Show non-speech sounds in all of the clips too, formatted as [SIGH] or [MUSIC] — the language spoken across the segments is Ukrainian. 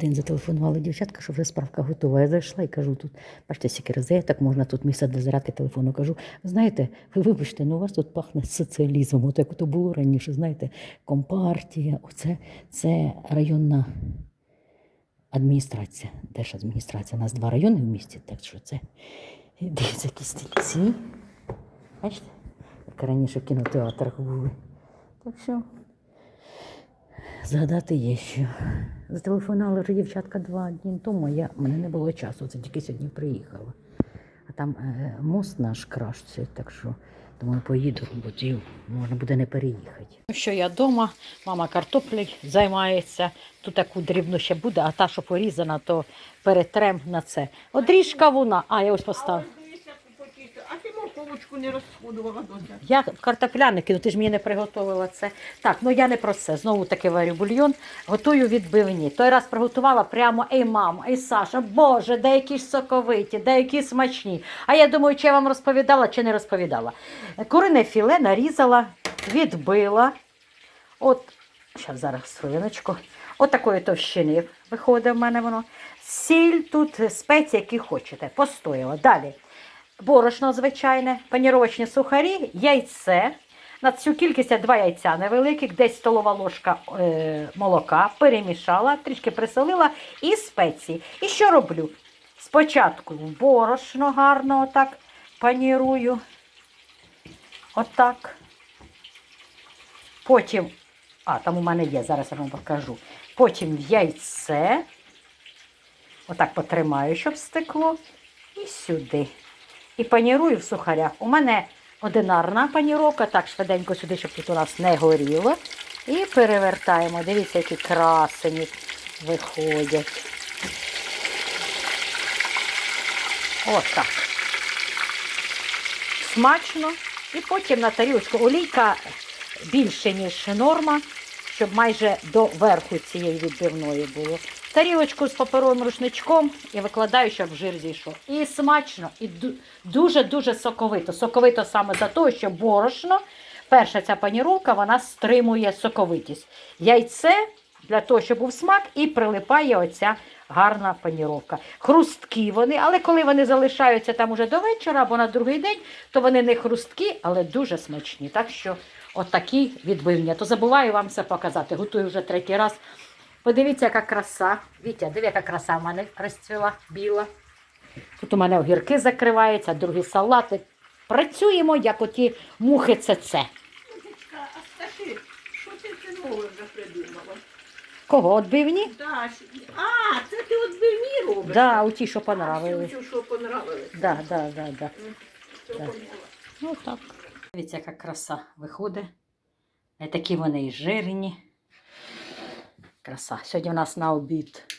День зателефонувала дівчатка, що вже справка готова. Я зайшла і кажу, тут, бачите, стільки розеток, можна тут місце для зарядки телефону. Кажу, знаєте, ви вибачте, ну у вас тут пахне соціалізмом, от як то було раніше, знаєте, компартія, оце це районна адміністрація, держадміністрація. У нас два райони в місті, так що це дивіться, які стільці. Бачите, як раніше в кінотеатрах були. Так що згадати є що. Зателефонувала вже дівчатка два дні тому, я, мене не було часу, це тільки сьогодні приїхала. А там е, мост наш крашиться, так що думаю, поїду, бо можна буде не переїхати. Ну що я вдома, мама картоплею займається. Тут таку дрібну ще буде, а та, що порізана, то перетрем на це. Одріж кавуна. А, я ось поставила. Ти не розходувала дося. Я картопляники, ну ти ж мені не приготувала це. Так, ну я не про це. Знову таки варю бульйон, готую відбивні. Той раз приготувала прямо ей мама, ей Саша, Боже, деякі соковиті, деякі смачні. А я думаю, чи я вам розповідала, чи не розповідала. Курине філе нарізала, відбила. От, зараз зараз хвилиночку. От такої товщини виходить в мене воно. Сіль тут, спеції, які хочете. Постояла. Далі борошно звичайне, паніровочні сухарі, яйце. На цю кількість я два яйця невеликих, десь столова ложка е, молока, перемішала, трішки присолила і спеції. І що роблю? Спочатку борошно гарно отак панірую. Отак. Потім, а там у мене є, зараз я вам покажу. Потім в яйце. Отак потримаю, щоб стекло. І сюди і панірую в сухарях. У мене одинарна паніровка, так швиденько сюди, щоб тут у нас не горіло. І перевертаємо. Дивіться, які красені виходять. Отак. Смачно. І потім на тарілочку олійка більше, ніж норма, щоб майже до верху цієї відбивної було. Тарілочку з паперовим рушничком і викладаю, щоб жир зійшов. І смачно, і дуже-дуже соковито. Соковито саме за те, що борошно, перша ця паніровка, вона стримує соковитість. Яйце для того, щоб був смак, і прилипає оця гарна паніровка. Хрусткі вони, але коли вони залишаються там уже до вечора або на другий день, то вони не хрусткі, але дуже смачні. Так що отакі відбивні. То забуваю вам це показати. Готую вже третій раз. Подивіться, яка краса. Вітя, диви, яка краса в мене розцвіла біла. Тут у мене огірки закриваються, другі салати. Працюємо, як оті мухи це. А скажи, що ти це нове вже придумала? Кого отбивні? Да, а, це ти от бивні робиш? Да, у ті, що понравились. цю, що понравилось. Да, да, да, да. Все Да. поняла. Ну так. Дивіться, яка краса виходить. Не такі вони і жирні. Краса. Сьогодні у нас на обід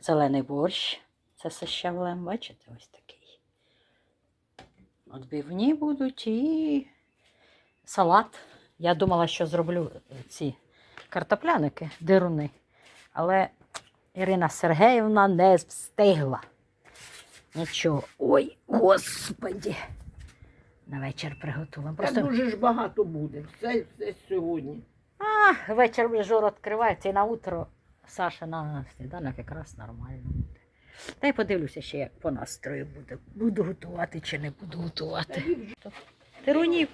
зелений борщ. Це все щавлем, бачите, ось такий. Отбивні будуть і салат. Я думала, що зроблю ці картопляники, дируни. Але Ірина Сергеївна не встигла. Нічого. Ой, господі. На вечір приготуємо. Та дуже ж багато буде. Все, все сьогодні. А, вечір жор відкривається і на утро Саша на сніданок якраз нормально буде. Та й подивлюся ще, як по настрою буде. Буду готувати чи не буду готувати. Тирунів.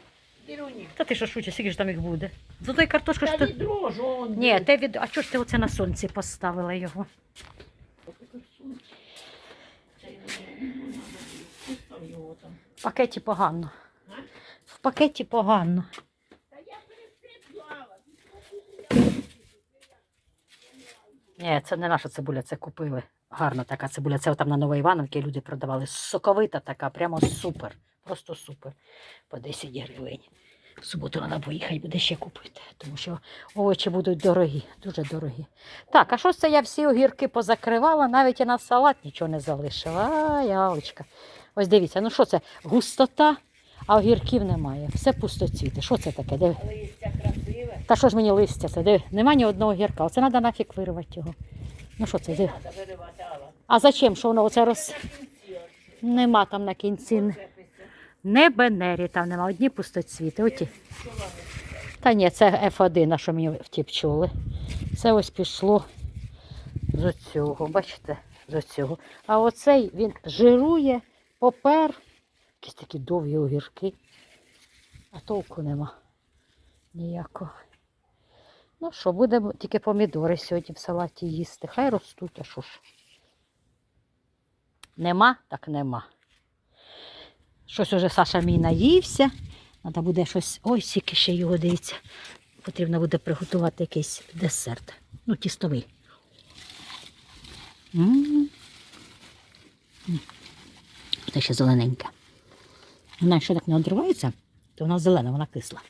Та ти що шучиш, скільки ж там їх буде? За той картошку ж Та ти. он. Ні, те від. А чого ж ти оце на сонці поставила його? В пакеті погано. В пакеті погано. Та я пересиплала. Ні, це не наша цибуля, це купили. Гарна така цибуля. Це там на Новоівановці люди продавали. Соковита така, прямо супер. Просто супер. По 10 гривень. В суботу треба поїхати, буде ще купити, тому що овочі будуть дорогі, дуже дорогі. Так, а що це я всі огірки позакривала, навіть і на салат нічого не залишила. А, ялочка. Ось дивіться, ну що це? Густота, а огірків немає. Все пустоцвіте. Що це таке? Диви. Листя красиве. Та що ж мені листя це? Диви, нема ні одного гірка. Оце треба нафіг вирвати його. Ну що це? Диви. Виривати. А зачем? Що воно оце роз... Нема там на кінці. Не бенері там нема, одні пустоцвіти. Оті. Та ні, це F1, на що мені ті пчоли. Це ось пішло з оцього, бачите, з оцього. А оцей він жирує, попер, якісь такі довгі огірки, а толку нема ніякого. Ну що, будемо тільки помідори сьогодні в салаті їсти. Хай ростуть, а що ж. Нема, так нема. Щось уже Саша мій наївся. Треба буде щось. Ой, скільки ще його дивіться. Потрібно буде приготувати якийсь десерт. Ну, тістовий. М. М. Це ще зелененька. Вона, якщо так не одривається, то вона зелена, вона кисла.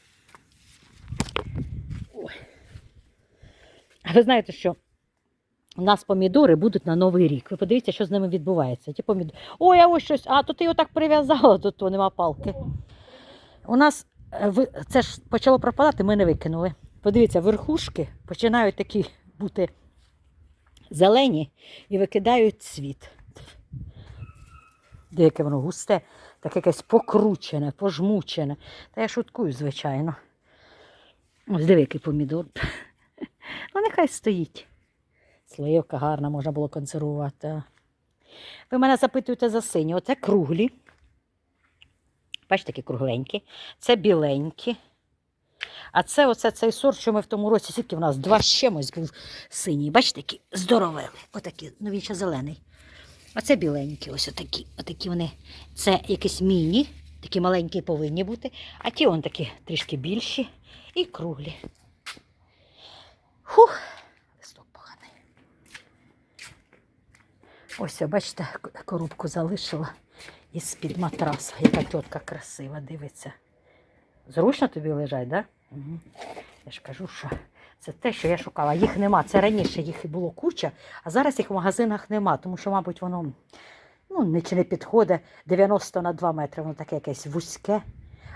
А ви знаєте, що у нас помідори будуть на Новий рік. Ви подивіться, що з ними відбувається. Ті помідори. Ой, а ось щось. А, то ти його так прив'язала до того, нема палки. У нас е, це ж почало пропадати, ми не викинули. Подивіться, верхушки починають такі бути зелені і викидають цвіт. Деяке воно густе, таке якесь покручене, пожмучене. Та я шуткую, звичайно. Ось диви, який помідор. [LAUGHS] Ну, нехай стоїть. Сливка гарна, можна було консервувати. Ви мене запитуєте за сині. Оце круглі. Бачите, такі кругленькі. Це біленькі. А це оце цей сорт, що ми в тому році, скільки в нас два з чимось був синій. Бачите, який здоровели. Отакі, ну він ще зелений. Оце біленькі, ось отакі. Отакі вони. Це якісь міні, такі маленькі повинні бути. А ті он такі трішки більші і круглі. Хух, листок поганий. Ось, бачите, коробку залишила із-під матраса. Яка тітка красива, дивиться. Зручно тобі лежать, так? Да? Угу. Я ж кажу, що це те, що я шукала. Їх нема. Це раніше їх і було куча, а зараз їх в магазинах нема, тому що, мабуть, воно ну, не, чи не підходить 90 на 2 метри, воно таке якесь вузьке.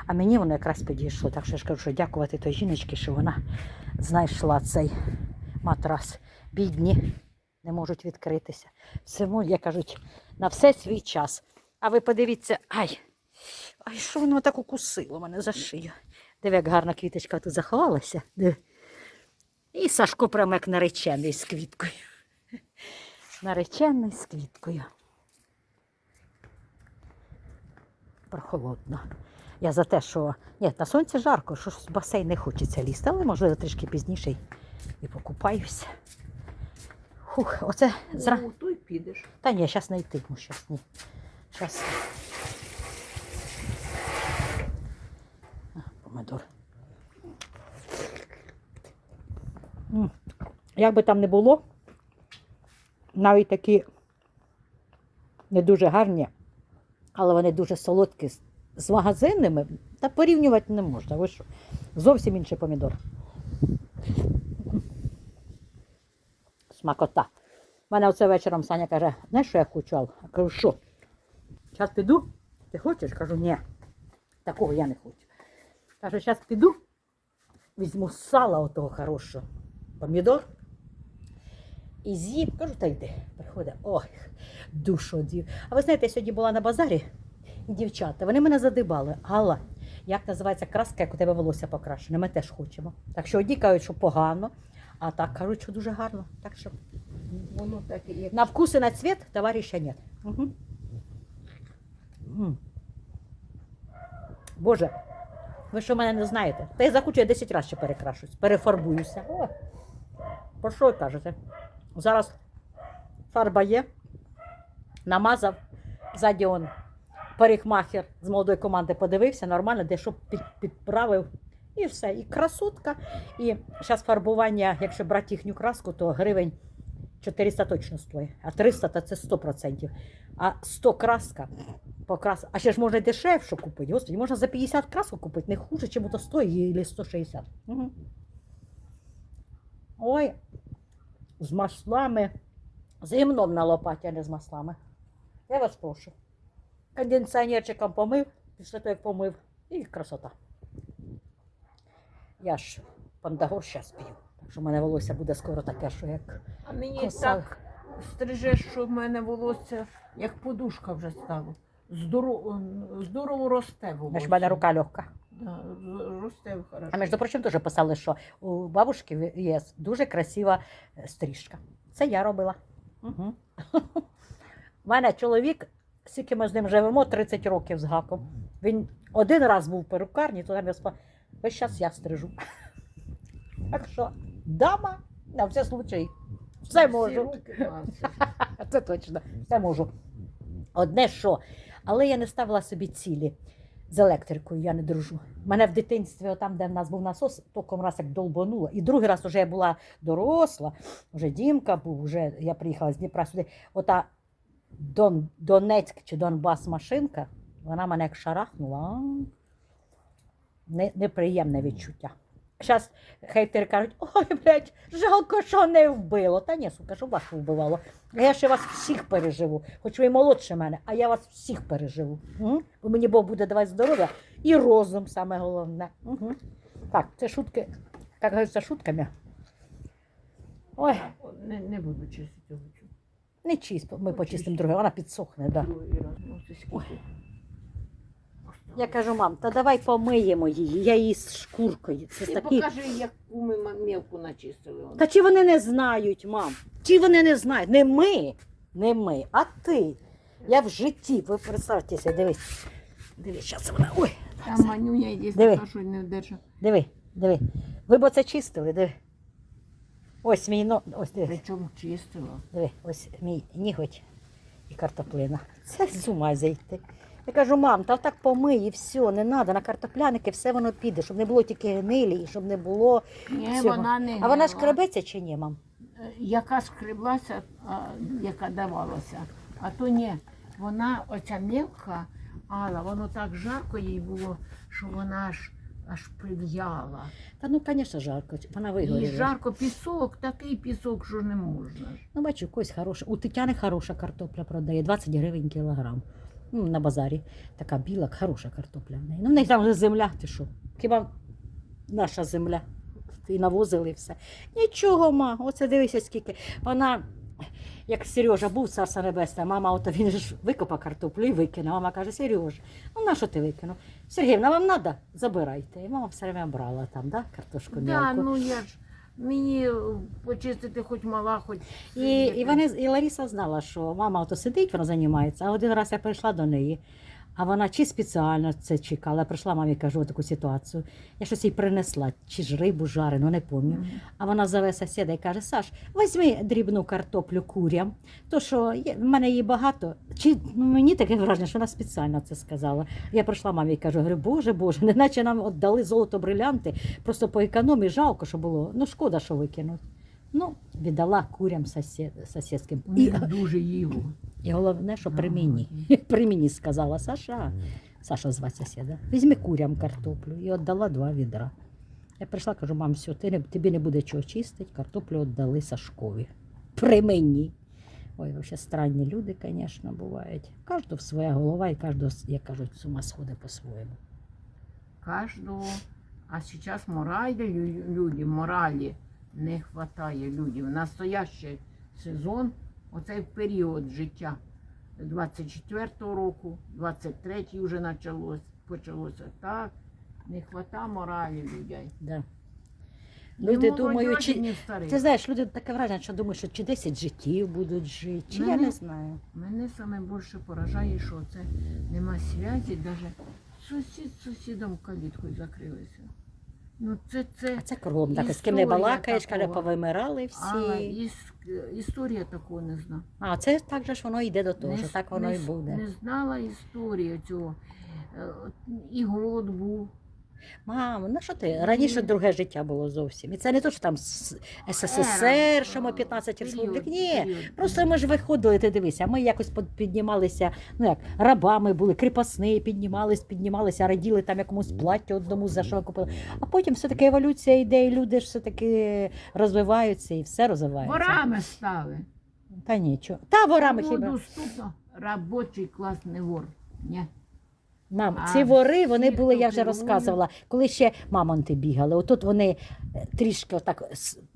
А мені воно якраз підійшло. Так що я ж кажу, що дякувати той жіночці, що вона знайшла цей матрас. Бідні не можуть відкритися. Всьому, як кажуть, на все свій час. А ви подивіться, ай, ай, що воно так укусило мене за шию. Диви, як гарна квіточка тут заховалася. Диви. І Сашко прямо як наречений з квіткою. [LAUGHS] Наречений з квіткою. Прохолодно. Я за те, що ні, на сонці жарко, що в басейн не хочеться лізти, але можливо трішки пізніше і покупаюся. Хух, оце зра... Ну, то й підеш. Та ні, зараз не йтиму, зараз ні. Зараз. Помидор. М. Як би там не було, навіть такі не дуже гарні, але вони дуже солодкі з- магазинними, та порівнювати не можна. Ви що? Зовсім інший помідор. Смакота. У мене оце вечором Саня каже, знаєш, що я хочу? Я кажу, що? Зараз піду? Ти хочеш? Кажу, ні. Такого я не хочу. Каже, зараз піду, візьму сала отого хорошого помідор і з'їм. Кажу, та йди. Приходить, ой, душу одів. А ви знаєте, я сьогодні була на базарі, і дівчата, вони мене задибали. Галла, як називається краска, як у тебе волосся покрашене? Ми теж хочемо. Так що одні кажуть, що погано, а так кажуть, що дуже гарно. Так що Воно так і як на вкус и на цвет товарища нет. Угу. Боже, ви що мене не знаєте? Та я захочу, я 10 разів ще перекрашусь, перефарбуюся. О, про що ви кажете? Зараз фарба є, намазав, ззаді он парикмахер з молодої команди подивився, нормально, дещо під, підправив. І все. І красотка. І зараз фарбування, якщо брати їхню краску, то гривень 400 точно стоїть, а 300 то це 100%. А 100 краска, покрас... а ще ж можна дешевше купити. Господи, можна за 50 краску купити, не хуже, чим то 100 або 160. Угу. Ой, з маслами, з гімном на лопаті, а не з маслами. Я вас прошу. Кондиціонерчиком помив, після того, як помив, і красота. Я ж пандагор зараз п'ю. Так що в мене волосся буде скоро таке, що як А мені коса. так стриже, що в мене волосся як подушка вже стало. Здорово, здорово росте волосся. Знаєш, в мене рука легка. Да, росте хорошо. А між прочим, теж писали, що у бабушки є дуже красива е, стрижка. Це я робила. Угу. У мене чоловік, скільки ми з ним живемо, 30 років з гаком. Він один раз був в перукарні, то там я спа. Весь час я стрижу. [LAUGHS] Так що, дама, на все случай. Все можу. [LAUGHS] Це точно, все можу. Одне що. Але я не ставила собі цілі з електрикою, я не дружу. Мене в дитинстві, там, де в нас був насос, током раз як долбануло. І другий раз вже я була доросла, вже Дімка був, вже я приїхала з Дніпра сюди. Ота Дон, Донецьк чи Донбас машинка, вона мене як шарахнула. Не, неприємне відчуття. Зараз хейтери кажуть, ой, блядь, жалко, що не вбило. Та ні, сука, що вас вбивало. Я ще вас всіх переживу, хоч ви молодше мене, а я вас всіх переживу. Угу. Бо мені Бог буде давати здоров'я і розум саме головне. Угу. Так, це шутки, як говориться, шутками. Ой, Не, не буду чистити не чисть, ми почистимо друге, вона підсохне. Да. Другий раз, ну це скільки. Я кажу, мам, та давай помиємо її, я її з шкуркою. Це Ти такі. покажи, яку ми ма- мілку начистили. Та чи вони не знають, мам? Чи вони не знають? Не ми, не ми, а ти. Я в житті, ви представтеся, дивись. Дивись, зараз вона. Ой, Там манюня є Диви. така, що не вдержа. диви, диви. Ви б оце чистили, диви. Ось мій но... ось диви, Причому чистила. диви, ось мій ніготь і картоплина. Це з ума зайти. Я кажу, мам, та так помий і все, не треба, на картопляники все воно піде, щоб не було тільки гнилі, і щоб не було. Ні, Всього. вона не А вона гнила. кребеться чи ні, мам? Е, Яка скреблася, а, яка давалася. А то ні, вона, оця мілка, Алла, воно так жарко їй було, що вона аж, аж прив'яла. Та ну, звісно, жарко, вона І вигоріла. жарко пісок, такий пісок, що не можна. ж. Ну, бачу, когось хороша. У Тетяни хороша картопля продає, 20 гривень кілограм. Ну, на базарі. Така біла, хороша картопля в неї. Ну, в неї там вже земля, ти що? Хіба наша земля? І навозили все. Нічого, ма, оце дивися скільки. Вона, як Сережа був царство небесне, мама, ото він ж викопав картоплю і викинув. Мама каже, Сереж, ну на що ти викинув? Сергіївна, вам треба? Забирайте. І мама все время брала там, да, картошку Да, мелку. ну я ж мені е, почистити хоч мала, хоч. І, і, вони, і Лариса знала, що мама ото сидить, вона займається. А один раз я прийшла до неї, а вона чи спеціально це чекала. Прийшла мамі, кажу, таку ситуацію. Я щось їй принесла, чи ж рибу жарену, не пам'ятаю. А вона зове сусіда і каже: Саш, візьми дрібну картоплю курям, то що є, в мене її багато. Чи ну, мені таке враження, що вона спеціально це сказала. Я прийшла мамі і кажу, говорю, боже, боже, неначе нам віддали золото брилянти, просто по економії жалко, що було. Ну, шкода, що викинуть. Ну, віддала курям сусід, сусідським. І, дуже їло. і головне, що при мені. [LAUGHS] При мені сказала Саша, Саша звати сусіда, візьми курям картоплю і віддала два відра. Я прийшла, кажу, мам, все, ти не, тобі не буде чого чистити, картоплю віддали Сашкові. При мені. Ой, взагалі странні люди, звісно, бувають. Кожного своя голова і кожного, як кажуть, з ума сходить по-своєму. Кожного. А зараз моралі люди, моралі не вистачає людям. Настоящий сезон, оцей період життя 24-го року, 23-й вже почалось, почалося так. Не вистачає моралі людей. Да. Люди думають, чи, ти знаєш, люди таке враження, що думають, що чи 10 життів будуть жити, чи я не знаю. Мене саме більше поражає, що це нема зв'язі, навіть сусід з сусідом каліткою закрилися. Ну це, це це кругом так, з ким не Історія балакаєш, каже, такого. повимирали але всі. іс, історія такого не знала. А це так же ж воно йде до того, Не що с- так воно не і с- буде. Не знала історію цього. Е, от І голод був. Мам, ну що ти? Раніше друге життя було зовсім. І це не то, що там СССР, що ми 15 період, республік. Ні. Просто ми ж виходили, ти дивися, ми якось піднімалися, ну як, рабами були, кріпосні, піднімались, піднімалися, раділи там якомусь плаття одному, за що купили. А потім все-таки еволюція йде, і люди ж все-таки розвиваються і все розвивається. Ворами стали. Та нічого. Та ворами хіба. доступно робочий клас не вор. Ні. Мам, А ці вори, вони були, я вже розказувала, коли ще мамонти бігали. Отут вони е, трішки отак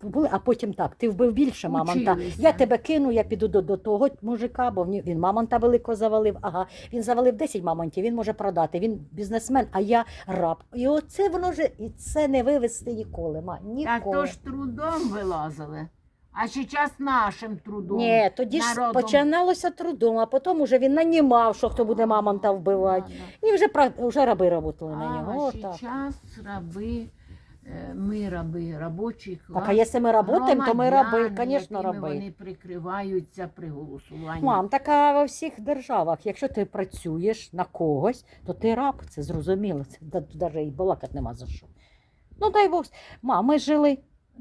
були, а потім так. Ти вбив більше мамонта. Училися. Я тебе кину, я піду до, до того мужика, бо він, мамонта великого завалив. Ага, він завалив 10 мамонтів, він може продати. Він бізнесмен, а я раб. І оце воно ж і це не вивезти ніколи. Ма, Так ніколи. то ж трудом вилазили. А зараз нашим трудом. Ні, тоді ж народом. починалося трудом, а потім уже він нанімав, що хто буде мамонта вбивати. І вже, пра- вже раби працювали на нього. А Отак. зараз раби, е, ми раби, робочий клас. Так, а якщо ми працюємо, то ми раби, громадяни, звісно, якими раби. Вони прикриваються при голосуванні. Мам, така во всіх державах. Якщо ти працюєш на когось, то ти раб, це зрозуміло. Це навіть і балакати нема за що. Ну дай Бог. Мам, ми жили,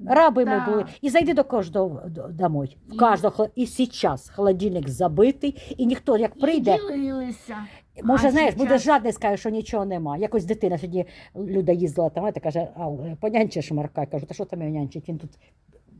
раби ми були. І зайди до кожного домой. В І- кожного, і зараз холодильник забитий, і ніхто як прийде. І ділилися. Може, А знаєш, буде жадний, скаже, що нічого нема. Якось дитина сьогодні Люда їздила там, та каже, а понянчиш Марка. Я кажу, та що там його нянчить? Він тут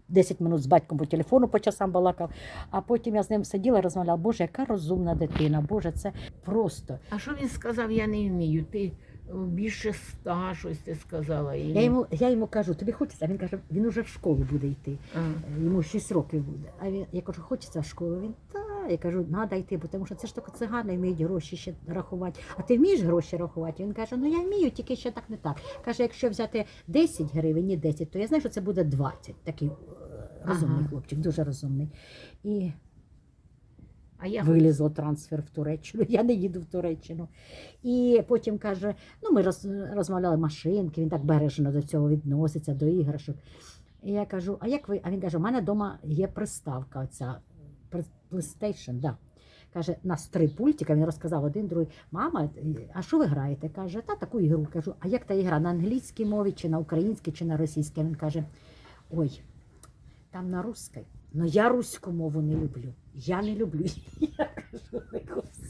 10 минут з батьком по телефону по часам балакав. А потім я з ним сиділа, розмовляла, Боже, яка розумна дитина, Боже, це просто. А що він сказав, я не вмію. Ти більше ста, щось ти сказала. І... Я йому, я йому кажу, тобі хочеться? А він каже, він уже в школу буде йти. А. Йому 6 років буде. А він, я кажу, хочеться в школу? Він та. Я кажу, треба йти, бо тому що це ж тільки цигани вміють гроші ще рахувати. А ти вмієш гроші рахувати? Він каже, ну я вмію, тільки ще так не так. Каже, якщо взяти 10 гривень, не 10, то я знаю, що це буде 20. Такий е, розумний Ага. хлопчик, дуже розумний. І А я вилізло трансфер в Туреччину. [LAUGHS] Я не їду в Туреччину. І потім каже: ну, ми роз, розмовляли машинки, він так бережно до цього відноситься, до іграшок. І я кажу: а як ви? А він каже: у мене вдома є приставка, оця PlayStation, да. Каже, нас три пультика, він розказав один, другий. Мама, а що ви граєте? Каже, та таку ігру. Кажу, а як та ігра? На англійській мові, чи на українській, чи на російській? Він каже: ой, там на русской. Ну я руську мову не люблю. Я не люблю. [LAUGHS] Я кажу, «Ой,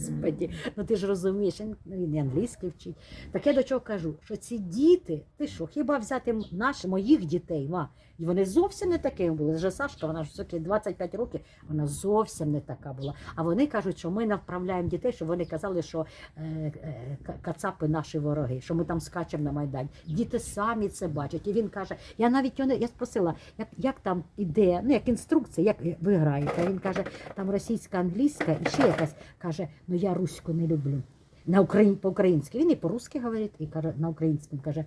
господі, ну ти ж розумієш, він, ну, і англійський вчить. Так я до чого кажу, що ці діти, ти що, хіба взяти наші, моїх дітей, ма, і вони зовсім не такими були. Вже Сашка, вона ж все-таки 25 років, вона зовсім не така була. А вони кажуть, що ми направляємо дітей, щоб вони казали, що е, е, кацапи наші вороги, що ми там скачемо на Майдані. Діти самі це бачать. І він каже, я навіть його не- я спросила, як, як там іде, ну як інструкція, як ви граєте. Він каже, там російська, англійська і ще якась каже, ну я руську не люблю. На Україн, по-українськи. Він і по-русски говорить, і каже, на українському каже.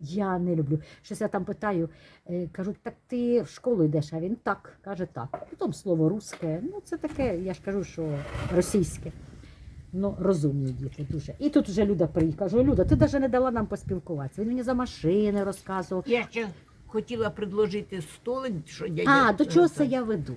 Я не люблю. Щось я там питаю, е, кажуть, так ти в школу йдеш, а він так, каже так. Потім слово русське, ну це таке, я ж кажу, що російське. Ну, розумні діти дуже. І тут вже Люда приїхала. Кажу, Люда, ти навіть не дала нам поспілкуватися. Він мені за машини розказував. Я ще хотіла предложити столик, що дядя. А, до чого це я веду?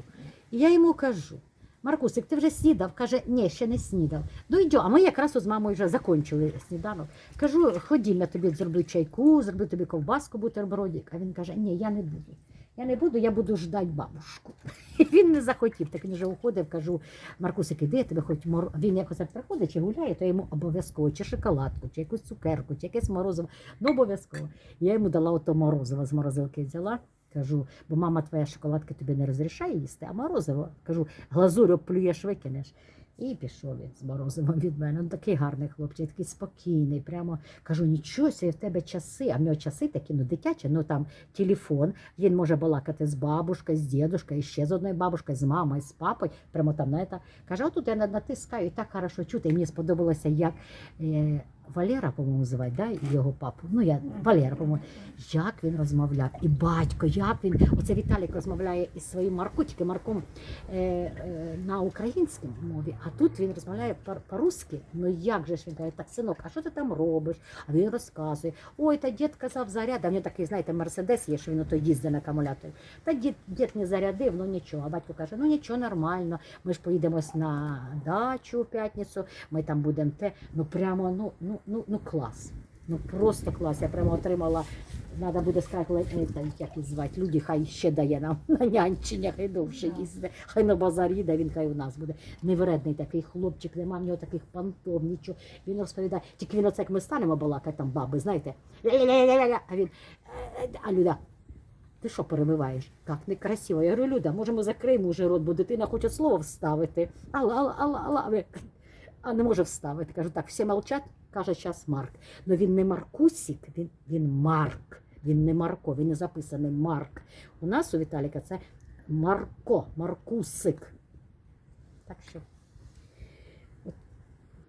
І я йому кажу: Маркусик, ти вже снідав? Каже, ні, ще не снідав. Ну йдемо. А ми якраз з мамою вже закінчили сніданок. Кажу, ходім, я тобі зроблю чайку, зроблю тобі ковбаску, бутербродик. А він каже, ні, я не буду. Я не буду, я буду ждати бабушку. І він не захотів, так він вже уходив, кажу, Маркусик, іди, я тебе хоч мор... Він якось так приходить чи гуляє, то я йому обов'язково чи шоколадку, чи якусь цукерку, чи якесь морозиво. Ну, обов'язково. Я йому дала ото морозиво з морозилки взяла. Кажу, бо мама твоя шоколадки тобі не розрішає їсти, а морозиво, кажу, глазурю плюєш, викинеш. І пішов він з морозивом від мене. Ну, такий гарний хлопчик, такий спокійний. Прямо кажу, нічого в тебе часи, а в нього часи такі, ну дитячі, ну там телефон. Він може балакати з бабушкою, з дідушкою, ще з одною бабушкою, з мамою, з папою. Прямо там на це. Каже, отут я натискаю, і так хорошо чути. І мені сподобалося, як е, Валера, по-моєму, звати, да? його папу. Ну, я Валера, по-моєму, як він розмовляв. І батько, як він. Оце Віталік розмовляє із своїм Марко, Марком е, е, на українській мові, а тут він розмовляє по- по-русски. Ну як же ж він каже, так, синок, а що ти там робиш? А він розказує. Ой, та дід казав заряд. А в нього такий, знаєте, мерседес є, що він ото їздить на акумуляторі. Та дід, дід не зарядив, ну нічого. А батько каже, ну нічого, нормально. Ми ж поїдемо на дачу у п'ятницю, ми там будемо те. Ну прямо, ну, ну, ну, ну клас. Ну просто клас. Я прямо отримала. Треба буде сказати, е, як їх звати, люди хай ще дає нам [LAUGHS] на нянчення, хай довше їздить, хай на базарі їде, він хай у нас буде. Невредний такий хлопчик, нема в нього таких пантов, нічого. Він розповідає, тільки він оце, як ми станемо балакати, там баби, знаєте, а він, «Е, а Люда, ти що перебиваєш? Так, некрасиво. Я говорю, Люда, може ми закриємо уже рот, бо дитина хоче слово вставити. Алла, алла, алла, алла. А не може вставити. Кажу, так, всі мовчать, каже час Марк. Ну він не Маркусік, він, він Марк. Він не Марко, він не записаний Марк. У нас у Віталіка це Марко, Маркусик. Так що.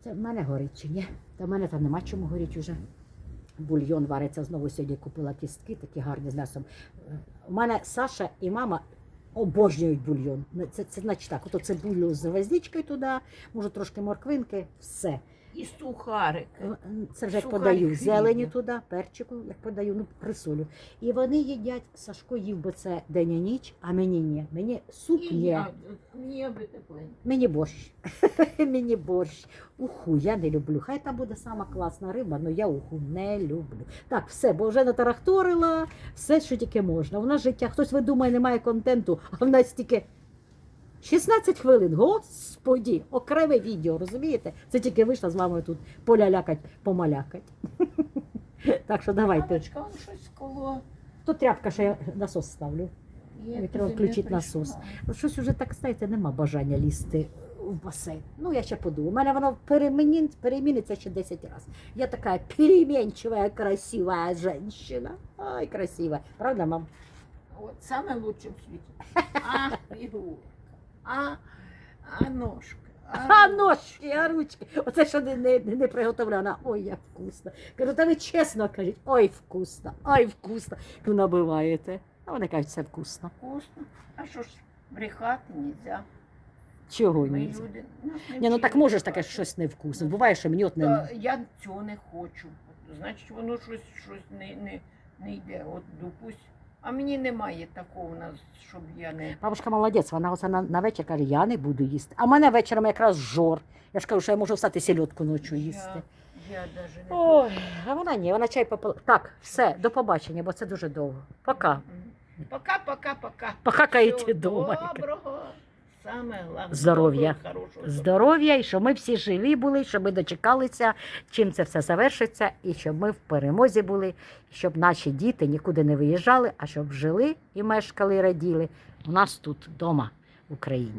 Це в мене горить чи ні? Та в мене там нема чому горіть уже. Бульйон вариться знову сьогодні купила кістки, такі гарні з м'ясом. Е, У мене Саша і мама обожнюють бульйон. Ну, Це, це значить так, ото цибулю з гвоздичкою туди, може трошки морквинки, все. І сухарик. Е, Це вже як Сухарик подаю зелені туди, перчику, як подаю, ну присолю. І вони їдять, Сашко їв, бо це день і ніч, а мені ні. Мені суп І ні. я, мені аби тепленько. Мені борщ. [LAUGHS] Мені борщ. Уху я не люблю. Хай там буде сама класна риба, але я уху не люблю. Так, все, бо вже натарахторила, все, що тільки можна. У нас життя, хтось ви думає, немає контенту, а в нас тільки 16 хвилин. Господі, окреме відео, розумієте? Це тільки вийшла з вами тут полялякать, помалякать. [LAUGHS] Так що давайте. Мамочка, он щось коло. Тут тряпка, що я насос ставлю. Туди треба не включити прийшла. насос. Ну, Щось уже так знаєте, нема бажання лізти в басейн. Ну, я ще подумаю. У мене воно переміни- переміниться ще 10 разів. Я така перемінчива, красива жінка. Ай, красива. Правда, мам? От саме лучше в світі. [LAUGHS] А фігурка, а, а ножка. А ножки, а ручки. Оце що не, не, не приготовлена. Ой, як вкусно. Кажу, та ви чесно кажіть, ой, вкусно, ой, вкусно. Ви набиваєте. А вони кажуть, все вкусно. Вкусно. А що ж, брехати нельзя. Чого Ми ні? люди. Ні, ну так можеш таке щось невкусне. Буває, що мені от не. Та я цього не хочу. Значить, воно щось, щось не, не, не йде. От допусть. А мені немає такого у нас, щоб я не. Бабушка молодець, вона оце на, на вечір каже, я не буду їсти. А мене вечором якраз жор. Я ж кажу, що я можу встати сільотку ночі їсти. Я, я не Ой, а вона ні, вона чай попила. Так, все, до побачення, бо це дуже довго. Пока. Пока-пока-пока. пока. Всього дома. Доброго. Здоров'я. Здоров'я, і щоб ми всі живі були, щоб ми дочекалися, чим це все завершиться, і щоб ми в перемозі були, і щоб наші діти нікуди не виїжджали, а щоб жили і мешкали, і раділи у нас тут вдома в Україні.